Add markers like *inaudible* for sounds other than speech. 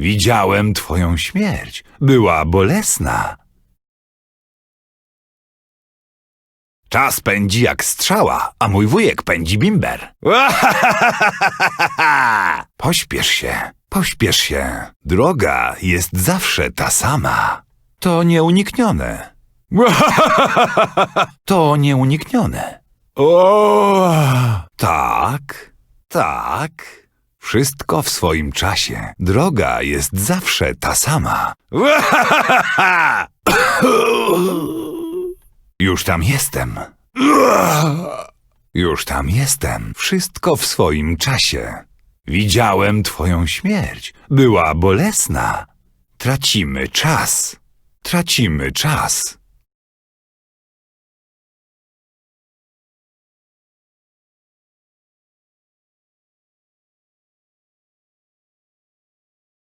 Widziałem twoją śmierć. Była bolesna. Czas pędzi jak strzała, a mój wujek pędzi bimber. *laughs* Pośpiesz się, pośpiesz się. Droga jest zawsze ta sama. To nieuniknione. *laughs* To nieuniknione. O, tak, tak. Wszystko w swoim czasie. Droga jest zawsze ta sama. *laughs* Już tam jestem. Już tam jestem. Wszystko w swoim czasie. Widziałem twoją śmierć. Była bolesna. Tracimy czas. Tracimy czas.